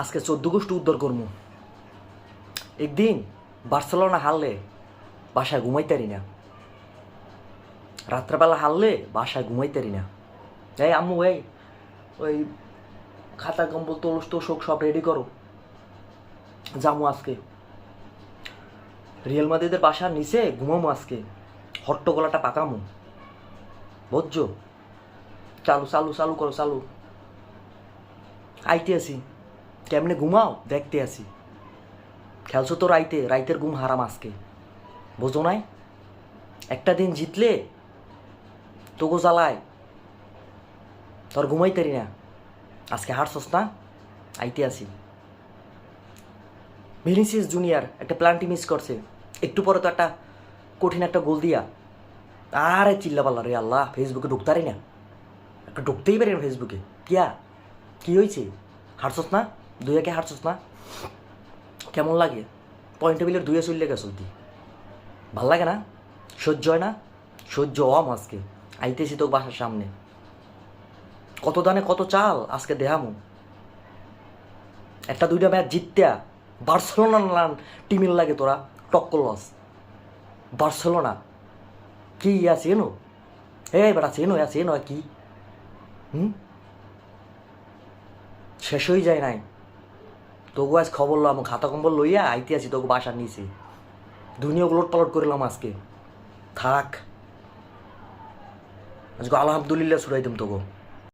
আজকে চোদ্দ গোষ্ঠী উদ্ধার করব একদিন বার্সেলোনা হারলে বাসায় ঘুমাইতারি না। রাত্রেবেলা হারলে বাসায় ঘুমাইতারি না। এই আম্মু, এই, ওই খাতা, কম্বল, তোলস, তোষক সব রেডি করো। যামু আজকে। রিয়েল মাদিদের বাসার নিচে ঘুমামু আজকে। হট্টগোলাটা পাকামু। বুঝছ চালু চালু চালু করো, চালু। আইতে আসি কেমনে ঘুমাও? দেখতে আসি। খেলছো তো রাইতে, রাইতের ঘুম হারাম আজকে। বোঝো নাই? একটা দিন জিতলে তোগো জ্বালায়। তোর ঘুমাইতারি না। আজকে হারছস না? আইতে আসি। ভিনিসিয়াস জুনিয়র একটা প্লান্টি মিস করছে। একটু পরে তো একটা কঠিন একটা গোল দিয়া। আরে চিল্লা পাল্লা রে আল্লাহ ফেসবুকে ঢুকতারি না। একটা ঢুকতেই পারি না ফেসবুকে কিয়া? কি হয়েছে হারছস না? দুই একে হারছস না। কেমন লাগে? পয়েন্ট টেবিলের দুইয়ে চললে গেছ দি ভালো লাগে না? সহ্য হয় না? সহ্য হম আজকে আইতেছি তো বাসার সামনে। কত দানে কত চাল আজকে দেহামু একটা দুইটা ম্যাচ জিততে বার্সেলোনা টিমের লাগে তোরা, টক্কর লস। বার্সেলোনা। কি এনো? হে এবার আছে এনো আছে এনো কি? হুম? শেষ হয়ে যায় নাই। তবু আজ খবর লো আমার খাতা কম্বল লইয়া আইতে আছি তোকে বাসার নিচে। দুনিয়া উলট পালট করিলাম আজকে। থাক। আজকে আলহামদুলিল্লাহ ছুড়াই দিম তোকে